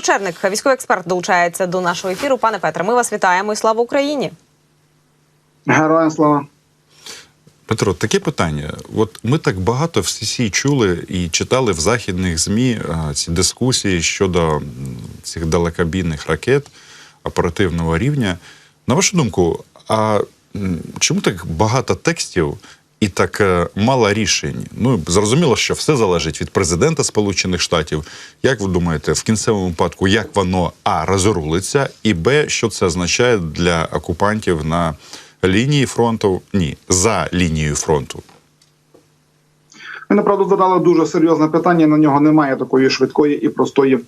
Петро Черник, військовий експерт, долучається до нашого ефіру. Пане Петре, ми вас вітаємо і слава Україні. Героям слава. Петро, таке питання. От ми так багато всі чули і читали в західних ЗМІ ці дискусії щодо цих далекобійних ракет оперативного рівня. На вашу думку, а чому так багато текстів і так е, мало рішень? Ну зрозуміло, що все залежить від президента Сполучених Штатів. Як ви думаєте, в кінцевому випадку, як воно а розрулиться, і б, що це означає для окупантів на лінії фронту? Ні, за лінією фронту. Ви направду задали дуже серйозне питання. На нього немає такої швидкої і простої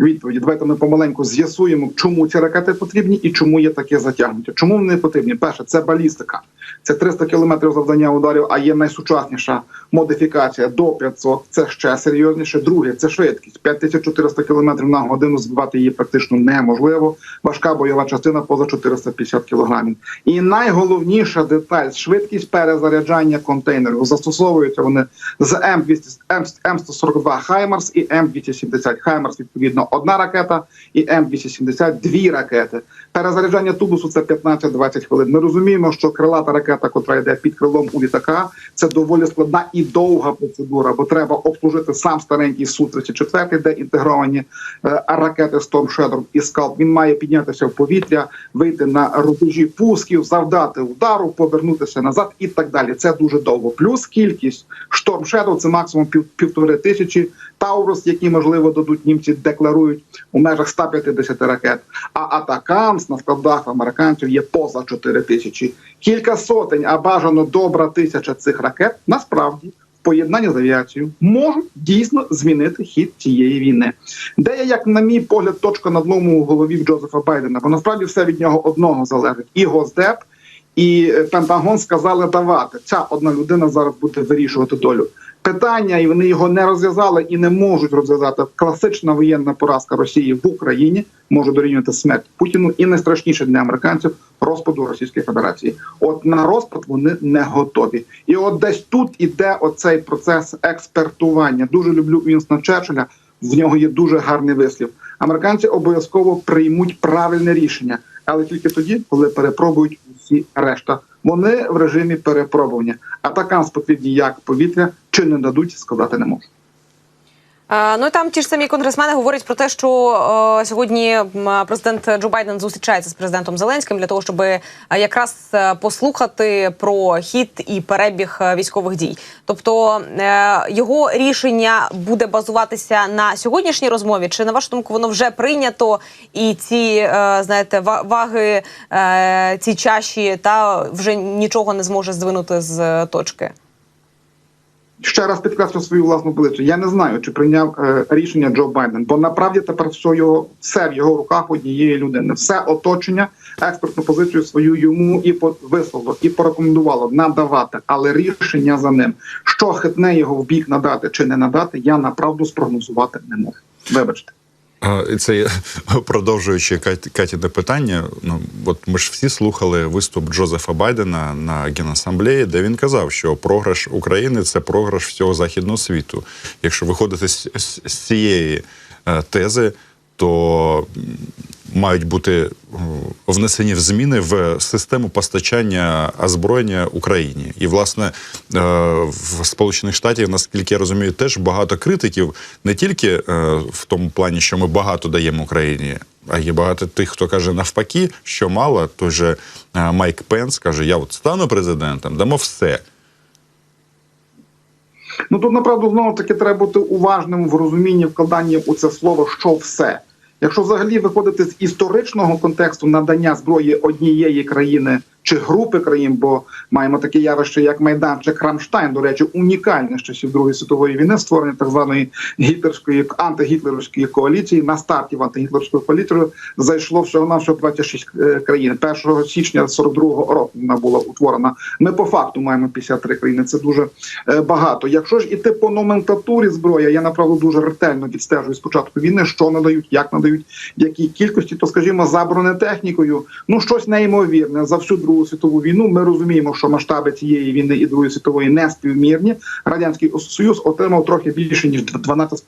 відповіді. Давайте ми помаленьку з'ясуємо, чому ці ракети потрібні і чому є таке затягнуття. Чому вони потрібні? Перше, це балістика. Це 300 кілометрів завдання ударів, а є найсучасніша модифікація до 500. Це ще серйозніше. Друге, це швидкість. 5400 кілометрів на годину збивати її практично неможливо. Важка бойова частина поза 450 кілограмів. І найголовніша деталь швидкість перезаряджання контейнерів. Застосовуються вони з М200, М142 Хаймарс і М270 Хаймарс. Відповідно, одна ракета і М270 дві ракети. Перезаряджання тубусу це 15-20 хвилин. Ми розуміємо, що крилата ракета, котра йде під крилом у літака, це доволі складна і довга процедура, бо треба обслужити сам старенький су 34 де інтегровані е, ракети Storm Shadow і Scalp. Він має піднятися в повітря, вийти на рубежі пусків, завдати удару, повернутися назад і так далі. Це дуже довго. Плюс кількість Storm Shadow – це максимум пів, півтори тисячі. Таурус, які можливо дадуть німці, декларують у межах 150 ракет. А атакамс на складах американців є поза 4 тисячі. Кілька сотень, а бажано добра тисяча цих ракет насправді в поєднанні з авіацією можуть дійсно змінити хід цієї війни. Де я, як на мій погляд, точка надлому у голові Джозефа Байдена, бо насправді все від нього одного залежить. І Госдеп, і е, Пентагон сказали давати. Ця одна людина зараз буде вирішувати долю. Питання, і вони його не розв'язали і не можуть розв'язати. Класична воєнна поразка Росії в Україні може дорівнювати смерть Путіну і найстрашніше для американців розпаду Російської Федерації. От на розпад вони не готові. І от десь тут іде оцей процес експертування. Дуже люблю Вінстона Черчилля. В нього є дуже гарний вислів. Американці обов'язково приймуть правильне рішення, але тільки тоді, коли перепробують всі решта. Вони в режимі перепробування. Атакам спокійні як повітря чи не дадуть, сказати не можу. Ну і там ті ж самі конгресмени говорять про те, що е, сьогодні президент Джо Байден зустрічається з президентом Зеленським для того, щоб е, якраз е, послухати про хід і перебіг військових дій. Тобто його рішення буде базуватися на сьогоднішній розмові, чи на вашу думку воно вже прийнято, і ці знаєте ва- ваги ці чаші та вже нічого не зможе здвинути з точки. Ще раз підкреслю свою власну позицію. Я не знаю, чи прийняв е, рішення Джо Байден, бо направді тепер все його все в його руках однієї людини. Все оточення, експертну позицію свою йому і висловило, і порекомендувало надавати, але рішення за ним. Що хитне його в бік надати чи не надати, я направду спрогнозувати не можу. Вибачте. Це продовжуючи Кат- Катіне питання. Ну от ми ж всі слухали виступ Джозефа Байдена на генасамблеї, де він казав, що програш України це програш всього західного світу. Якщо виходити з, з, з цієї е, тези, то мають бути внесені в зміни в систему постачання озброєння Україні. І, власне, е, в Сполучених Штатів, наскільки я розумію, теж багато критиків не тільки е, в тому плані, що ми багато даємо Україні. А є багато тих, хто каже навпаки, що мало. Той же е, Майк Пенс каже: Я от стану президентом, дамо все. Ну тут направду знову таки треба бути уважним в розумінні вкладанні у це слово що все. Якщо взагалі виходити з історичного контексту надання зброї однієї країни чи групи країн, бо маємо таке явище, як Майдан чи Крамштайн, до речі, унікальне з часів Другої світової війни, створення так званої гітлерської антигітлерівської коаліції. На старті в антигітлерської коаліції зайшло всього на всього 26 е, країн. 1 січня 42-го року вона була утворена. Ми по факту маємо 53 країни. Це дуже е, багато. Якщо ж іти по номенклатурі зброї, я направду дуже ретельно відстежую з початку війни, що надають, як надають, в якій кількості, то скажімо, за бронетехнікою, ну щось неймовірне за всю другу світову війну. Ми розуміємо, що масштаби цієї війни і другої світової не співмірні. Радянський Союз отримав трохи більше ніж 12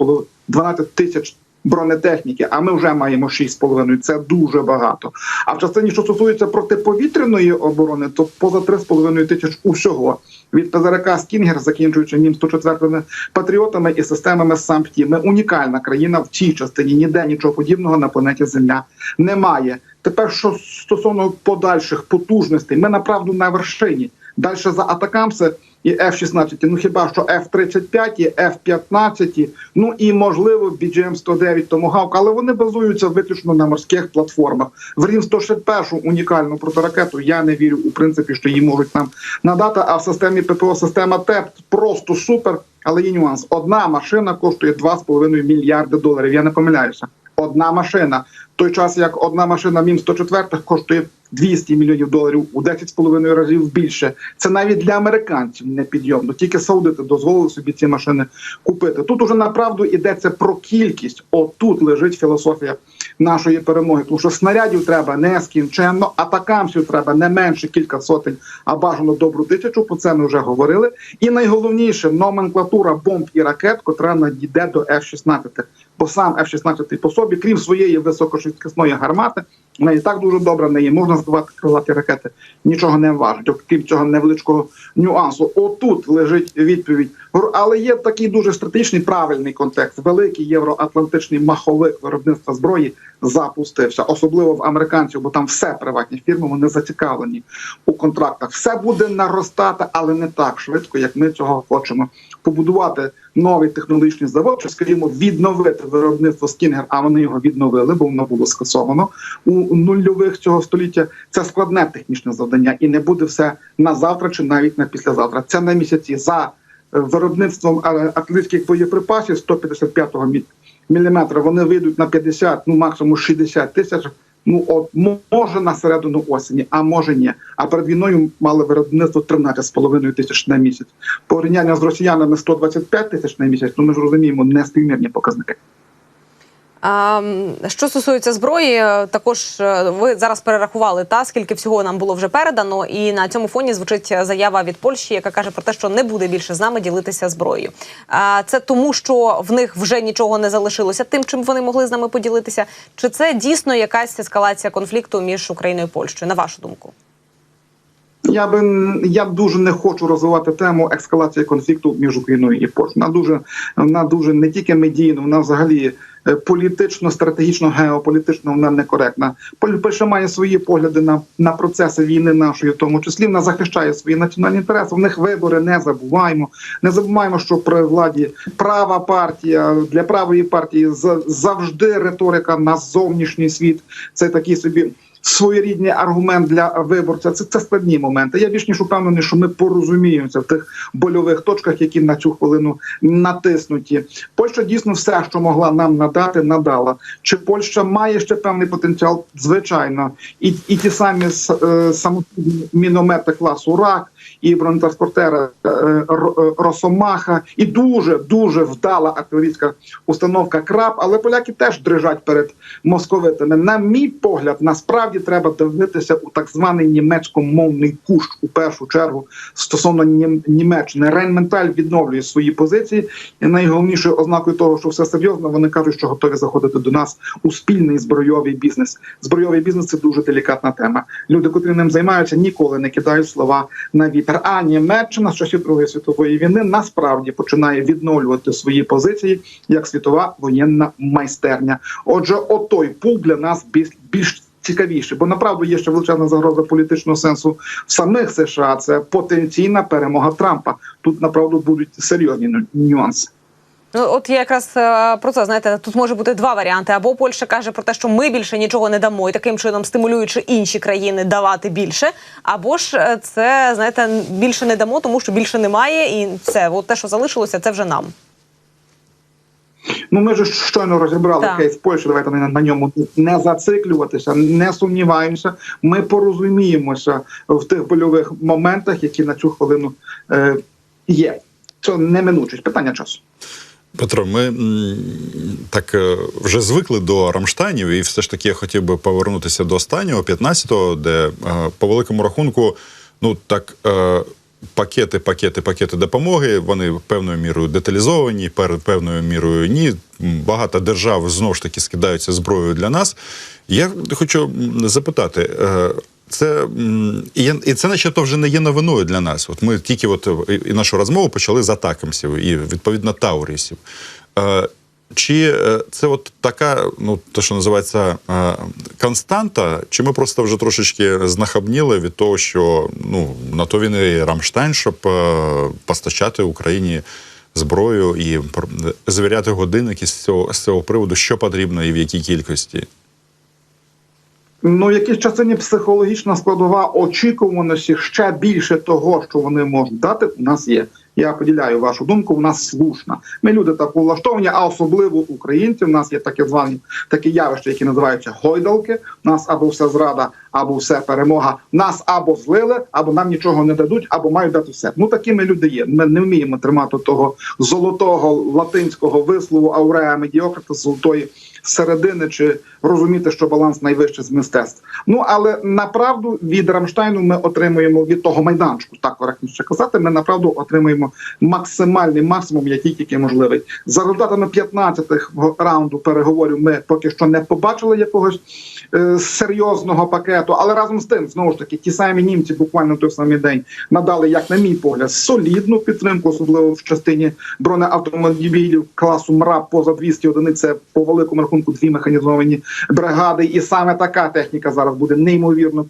12 тисяч бронетехніки, а ми вже маємо 6,5. Це дуже багато. А в частині, що стосується протиповітряної оборони, то поза 3,5 тисяч усього від ПЗРК Скінгер, закінчуючи нім 104 патріотами і системами САМПТІ. Ми унікальна країна в цій частині. Ніде нічого подібного на планеті Земля немає. Тепер що стосовно подальших потужностей, ми направду на вершині. Далі за атакамси і F-16, ну хіба що F-35, і F-15, ну і можливо BGM-109 Tomahawk, але вони базуються виключно на морських платформах. В Рім 161 унікальну протиракету я не вірю у принципі, що її можуть нам надати. А в системі ППО система ТЕП просто супер. Але є нюанс: одна машина коштує 2,5 мільярди доларів. Я не помиляюся. Одна машина. В той час як одна машина Мім 104 коштує 200 мільйонів доларів у 10,5 разів більше. Це навіть для американців не підйомно. Тільки саудити дозволили собі ці машини купити. Тут уже направду йдеться про кількість. Отут лежить філософія нашої перемоги. Тому що снарядів треба нескінченно, атакамсів треба не менше кілька сотень, а бажано добру тисячу. Про це ми вже говорили. І найголовніше номенклатура бомб і ракет, котра надійде до F-16. Бо сам F-16 по собі, крім своєї високошвидкісної гармати, вона і так дуже добра, неї можна збивати крилаті ракети, нічого не важить, окрім цього невеличкого нюансу. Отут лежить відповідь. Але є такий дуже стратегічний правильний контекст. Великий євроатлантичний маховик виробництва зброї запустився, особливо в американців, бо там все приватні фірми вони зацікавлені у контрактах. Все буде наростати, але не так швидко, як ми цього хочемо. Побудувати новий технологічний завод, чи скажімо, відновити виробництво Стінгер, а вони його відновили, бо воно було скасовано у нульових цього століття. Це складне технічне завдання, і не буде все на завтра чи навіть на післязавтра. Це на місяці за е, виробництвом е, артилерійських боєприпасів 155-го міліметра. Вони вийдуть на 50, ну максимум 60 тисяч. Ну от може на середину осені, а може ні. А перед війною мали виробництво 13,5 тисяч на місяць. Порівняння з росіянами 125 тисяч на місяць. Ну ми ж розуміємо, не співмірні показники. Що стосується зброї, е, також е, ви зараз перерахували та скільки всього нам було вже передано, і на цьому фоні звучить заява від Польщі, яка каже про те, що не буде більше з нами ділитися зброєю. Це тому, що в них вже нічого не залишилося тим, чим вони могли з нами поділитися. Чи це дійсно якась ескалація конфлікту між Україною і Польщею? На вашу думку? Я би я дуже не хочу розвивати тему ескалації конфлікту між Україною і Польщею. Вона дуже вона дуже не тільки медійно, вона взагалі е, політично, стратегічно, геополітично вона некоректна. Поль- Польща має свої погляди на, на процеси війни нашої, в тому числі вона захищає свої національні інтереси. В них вибори не забуваємо. Не забуваємо, що при владі права партія для правої партії за- завжди риторика на зовнішній світ. Це такий собі своєрідний аргумент для виборця. Це, це складні моменти. Я більш ніж упевнений, що ми порозуміємося в тих больових точках, які на цю хвилину натиснуті. Польща дійсно все, що могла нам надати, надала. Чи Польща має ще певний потенціал? Звичайно, і, і ті самі е, самостійні міномети класу РАК, і бронетранспортери е, е, Росомаха, і дуже дуже вдала артилерійська установка КРАП. Але поляки теж дрижать перед московитами. На мій погляд, насправді треба дивитися у так званий німецькомовний кущ у першу чергу стосовно Нім- Німеччини. Рейнменталь відновлює свої позиції, і найголовнішою ознакою того, що все серйозно, вони кажуть, що готові заходити до нас у спільний збройовий бізнес. Збройовий бізнес це дуже делікатна тема. Люди, котрі ним займаються, ніколи не кидають слова на вітер. А Німеччина з часів Другої світової війни насправді починає відновлювати свої позиції як світова воєнна майстерня. Отже, отой пул для нас більш більш цікавіше, бо направду є ще величезна загроза політичного сенсу в самих США. Це потенційна перемога Трампа. Тут направду будуть серйозні нюанси. Ну, от я якраз е, про це знаєте, тут може бути два варіанти. Або Польща каже про те, що ми більше нічого не дамо, і таким чином стимулюючи інші країни давати більше. Або ж е, це знаєте, більше не дамо, тому що більше немає, і все, от те, що залишилося, це вже нам. Ну, ми ж щойно розібрали Так. кейс Польщі. Давайте на, на ньому не зациклюватися, не сумніваємося. Ми порозуміємося в тих больових моментах, які на цю хвилину е, є. Це неминучість питання часу. Петро, ми так е, вже звикли до Рамштайнів, і все ж таки я хотів би повернутися до останнього, 15-го, де е, по великому рахунку, ну так. е, пакети, пакети, пакети допомоги. Вони певною мірою деталізовані, певною мірою ні. Багато держав знову ж таки скидаються зброєю для нас. Я хочу запитати. Це і, це начебто вже не є новиною для нас. От ми тільки от і, нашу розмову почали з атакамсів і відповідно таурісів. Е, чи е, це от така, ну те, що називається е, константа, чи ми просто вже трошечки знахабніли від того, що ну на то він і Рамштайн, щоб постачати Україні зброю і звіряти годинники з цього з цього приводу, що потрібно і в якій кількості? Ну, в якійсь частині психологічна складова очікуваності ще більше того, що вони можуть дати, у нас є. Я поділяю вашу думку. У нас слушна. Ми люди так влаштовані, а особливо українці. У нас є такі звані такі явища, які називаються гойдалки. У нас або все зрада, або все перемога. Нас або злили, або нам нічого не дадуть, або мають дати все. Ну такими люди є. Ми не вміємо тримати того золотого латинського вислову ауреа медіокрита золотої середини чи розуміти, що баланс найвищий з мистецтв. Ну але направду від Рамштайну ми отримуємо від того майданчику, так коректніше казати. Ми направду отримуємо максимальний максимум, який тільки можливий. За результатами 15-х раунду переговорів ми поки що не побачили якогось е, серйозного пакету. Але разом з тим, знову ж таки, ті самі німці буквально той самий день надали, як на мій погляд, солідну підтримку, особливо в частині бронеавтомобілів класу МРАП поза 200 одиниць. Це по великому рахунку дві механізовані бригади. І саме така техніка зараз буде неймовірно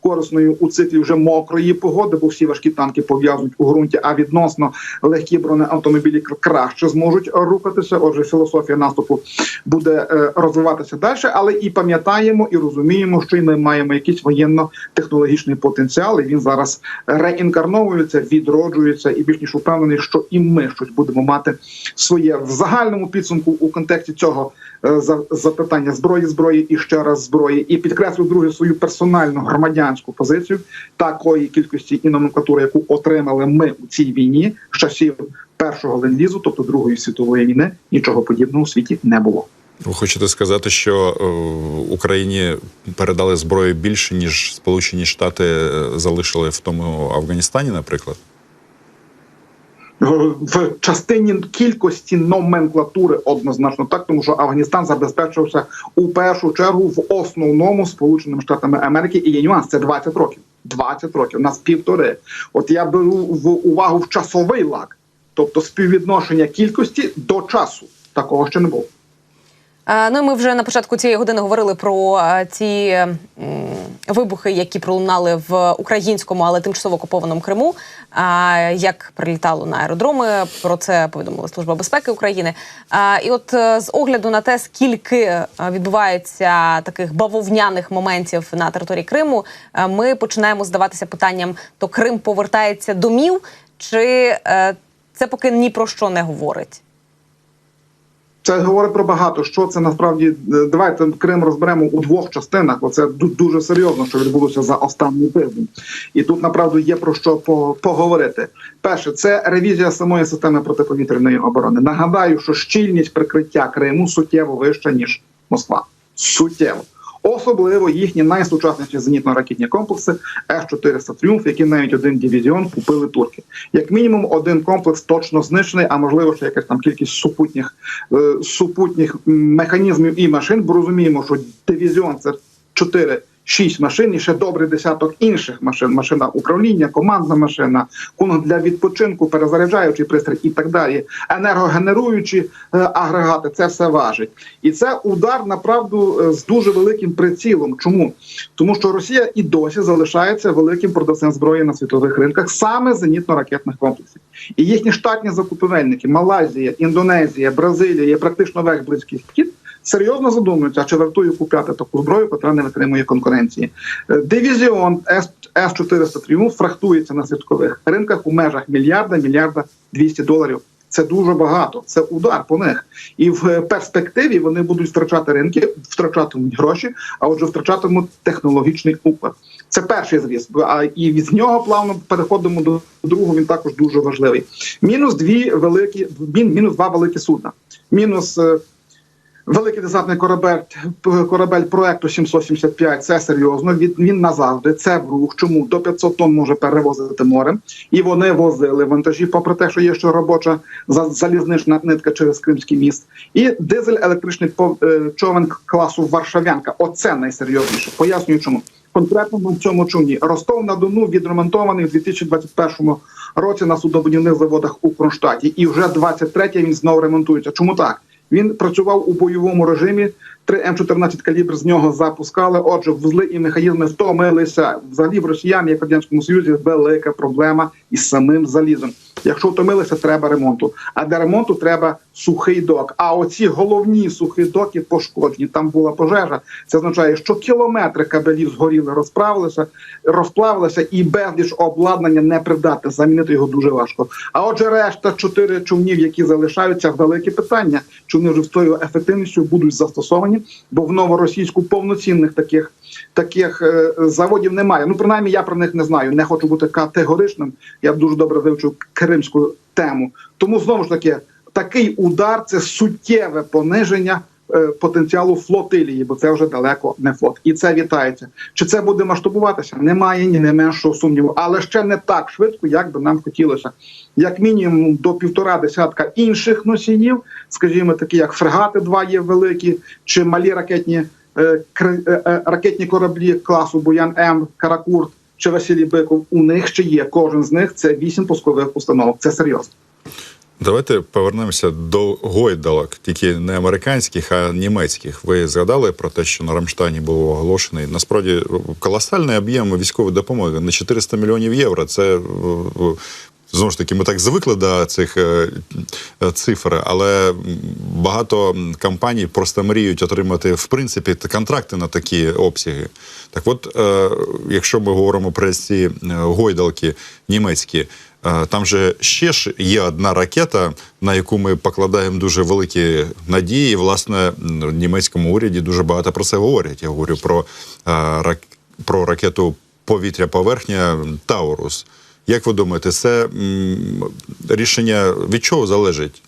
корисною у циклі вже мокрої погоди, бо всі важкі танки пов'язують у ґрунті. А відносно легкі бронеавтомобілі кр- краще зможуть рухатися. Отже, філософія наступу буде е, розвиватися далі, але і пам'ятаємо і розуміємо, що і ми маємо якийсь воєнно-технологічний потенціал. І він зараз реінкарновується, відроджується, і більш ніж упевнений, що і ми щось будемо мати своє в загальному підсумку у контексті цього е, за- запитання зброї, зброї і ще раз зброї. І підкреслю друге свою персональну громадянську позицію такої кількості і номенклатури, яку отримали ми у цій війні з часів першого ленд-лізу, тобто Другої світової війни, нічого подібного у світі не було. Ви хочете сказати, що е, Україні передали зброю більше, ніж Сполучені Штати е, залишили в тому Афганістані, наприклад? В частині кількості номенклатури однозначно так, тому що Афганістан забезпечився у першу чергу в основному Сполученими Штатами Америки. І є нюанс це 20 років. 20 років, у нас півтори. От я беру в увагу в часовий лак, тобто співвідношення кількості до часу. Такого ще не було. Е, Ну, ми вже на початку цієї години говорили про е, ці вибухи, які пролунали в українському, але тимчасово окупованому Криму. е, Як прилітало на аеродроми, про це повідомила Служба безпеки України. І от з огляду на те, скільки відбувається таких бавовняних моментів на території Криму, ми починаємо здаватися питанням: то Крим повертається домів, чи це поки ні про що не говорить? Це говорить про багато. Що це насправді е, давайте Крим розберемо у двох частинах. Оце це дуже серйозно, що відбулося за останній тиждень. І тут направду є про що поговорити. Перше, це ревізія самої системи протиповітряної оборони. Нагадаю, що щільність прикриття Криму суттєво вища ніж Москва. Суттєво. Особливо їхні найсучасніші зенітно-ракетні комплекси С-400 Тріумф, які навіть один дивізіон купили турки. Як мінімум, один комплекс точно знищений, а можливо, ще якась там кількість супутніх е, супутніх механізмів і машин. Бо розуміємо, що дивізіон це 4 Шість машин і ще добрий десяток інших машин: машина управління, командна машина, кунг для відпочинку, перезаряджаючий пристрій і так далі. Енергогенеруючі е, агрегати. Це все важить, і це удар направду е, з дуже великим прицілом. Чому тому, що Росія і досі залишається великим продавцем зброї на світових ринках, саме зенітно-ракетних комплексів, і їхні штатні закупівельники Малайзія, Індонезія, Бразилія, практично весь близький схід серйозно задумуються, чи вартує купляти таку зброю, яка не витримує конкуренції. Е, Дивізіон С- С-400 Тріумф фрахтується на світових ринках у межах мільярда, мільярда 200 доларів. Це дуже багато, це удар по них, і в е, перспективі вони будуть втрачати ринки, втрачатимуть гроші, а отже, втрачатимуть технологічний уклад. Це перший зріз. А і з нього плавно переходимо до другого. Він також дуже важливий. Мінус дві великі, мін- мінус два великі судна. Мінус е, Великий десантний корабель, корабель проекту 775 це серйозно. Він, він назавжди це в рух. Чому до 500 тонн може перевозити морем, і вони возили вантажі, попри те, що є ще робоча за- залізнична нитка через Кримський міст, і дизель електричний пов- е, човен класу Варшавянка. Оце найсерйозніше. Пояснюю, чому конкретно в цьому човні Ростов на Дону відремонтований у 2021 році на суднобудівних заводах у Кронштадті, і вже 23-й він знову ремонтується. Чому так? Він працював у бойовому режимі. 3 М14 калібр з нього запускали. Отже, вузли і механізми втомилися. Взагалі в росіян, як в радянському союзі, велика проблема із самим залізом. Якщо втомилися, треба ремонту. А для ремонту треба сухий док. А оці головні сухі доки пошкоджені. Там була пожежа. Це означає, що кілометри кабелів згоріли, розправилися, розплавилися, і безліч обладнання не придатне. Замінити його дуже важко. А отже, решта чотири човнів, які залишаються, велике питання. Чи вони вже з тою ефективністю будуть застосовані? Бо в новоросійську повноцінних таких таких е, заводів немає. Ну принаймні я про них не знаю. Не хочу бути категоричним. Я дуже добре вивчу кримську тему. Тому знову ж таки, такий удар це суттєве пониження. Е, Потенціалу флотилії, бо це вже далеко не флот, і це вітається. Чи це буде масштабуватися? Немає ні не меншого сумніву, але ще не так швидко, як би нам хотілося. Як мінімум до півтора десятка інших носіїв, скажімо, такі як фрегати, два є великі, чи малі ракетні е, е, ракетні кораблі класу Буян М, Каракурт чи Василій Биков. У них ще є. Кожен з них це вісім пускових установок. Це серйозно. Давайте повернемося до гойдалок, тільки не американських, а німецьких. Ви згадали про те, що на Рамштайні було оголошений насправді колосальний об'єм військової допомоги на 400 мільйонів євро. Це е, е, знову ж таки, ми так звикли до цих е, цифр, але багато компаній просто мріють отримати в принципі контракти на такі обсяги. Так, от, якщо ми говоримо про ці гойдалки німецькі. Е, Там же ще ж є одна ракета, на яку ми покладаємо дуже великі надії. Власне, в німецькому уряді дуже багато про це говорять. Я говорю про, е, про ракету повітря-поверхня Таурус. Як ви думаєте, це рішення від чого залежить?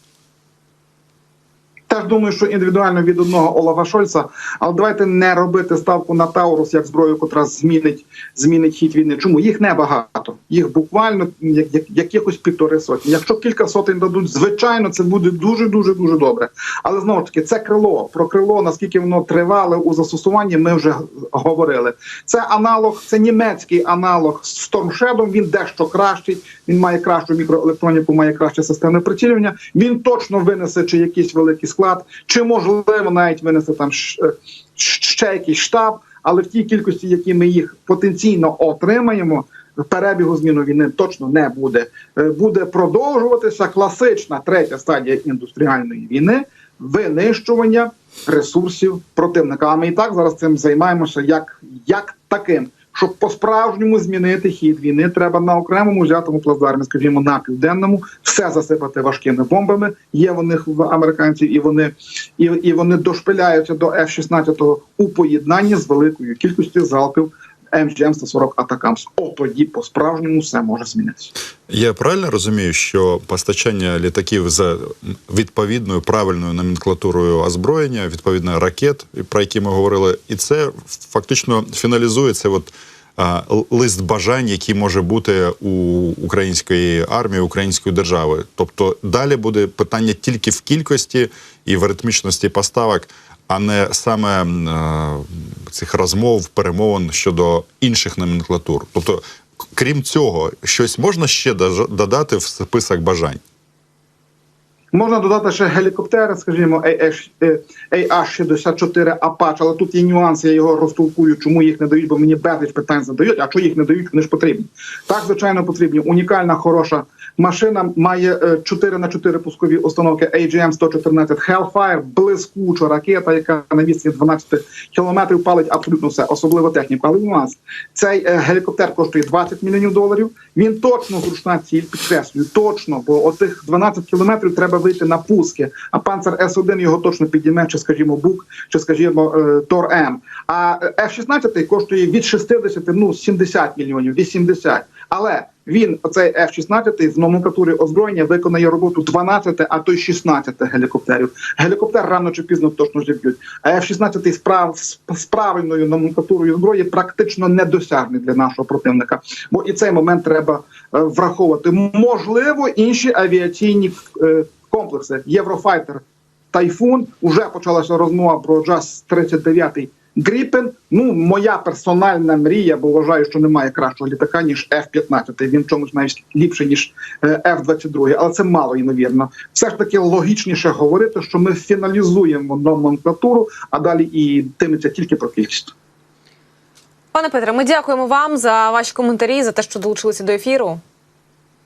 Теж думаю, що індивідуально від одного Олафа Шольца, але давайте не робити ставку на Таурус як зброю, котра змінить змінить хід війни. Чому їх небагато? Їх буквально як, як, якихось півтори сотні. Якщо кілька сотень дадуть, звичайно, це буде дуже дуже дуже добре. Але знову ж таки, це крило. Про крило, наскільки воно тривале у застосуванні, ми вже говорили. Це аналог, це німецький аналог з Shadow, Він дещо кращий. Він має кращу мікроелектроніку, має краще системне прицілювання. Він точно винесе чи якийсь великий склад, чи можливо навіть винесе там е, ще якийсь штаб. Але в тій кількості, які ми їх потенційно отримаємо, перебігу зміну війни точно не буде. Е, Буде продовжуватися класична третя стадія індустріальної війни винищування ресурсів противника. А ми і так зараз цим займаємося як, як таким. Щоб по-справжньому змінити хід війни, треба на окремому взятому плацдармі, скажімо, на південному, все засипати важкими бомбами. Є в них в американців, і вони і, і вони дошпиляються до F-16 у поєднанні з великою кількістю залпів МГМ 140 Атакамс. От тоді по-справжньому все може змінитися. Я правильно розумію, що постачання літаків з відповідною правильною номенклатурою озброєння, відповідно ракет, про які ми говорили, і це фактично фіналізується от, лист бажань, який може бути у української армії, української держави. Тобто далі буде питання тільки в кількості і в ритмічності поставок, а не саме е, цих розмов, перемовин щодо інших номенклатур. Тобто, крім цього, щось можна ще додати в список бажань. Можна додати ще гелікоптери, скажімо, AH-64 Apache, але тут є нюанси, я його розтолкую, чому їх не дають, бо мені безліч питань задають. А що їх не дають, вони ж потрібні. Так, звичайно, потрібні. Унікальна, хороша машина має 4 на 4 пускові установки AGM-114 Hellfire, блискуча ракета, яка на відстані 12 кілометрів палить абсолютно все, особливо техніку. Але нюанс. Цей е, гелікоптер коштує 20 мільйонів доларів. Він точно зручна ціль, підкреслюю, точно, бо отих 12 кілометрів треба вийти на пуски. А панцер С1 його точно підійме, чи скажімо, Бук, чи скажімо, е, Тор М. А F-16 коштує від 60, ну 70 мільйонів, 80. Але він, оцей F-16, в номенклатурі озброєння виконає роботу 12, а то й 16 гелікоптерів. Гелікоптер рано чи пізно точно зіб'ють. А F-16 справ з з правильною номенклатурою зброї практично недосяжний для нашого противника. Бо і цей момент треба е, враховувати. Можливо, інші авіаційні е, комплекси Єврофайтер Тайфун. Уже почалася розмова про Джаз 39 Гріпен. Ну, моя персональна мрія, бо вважаю, що немає кращого літака, ніж F-15. Він чомусь навіть ліпше, ніж е, F-22, але це мало ймовірно. Все ж таки логічніше говорити, що ми фіналізуємо номенклатуру, а далі і йтиметься тільки про кількість. Пане Петре, ми дякуємо вам за ваші коментарі, за те, що долучилися до ефіру.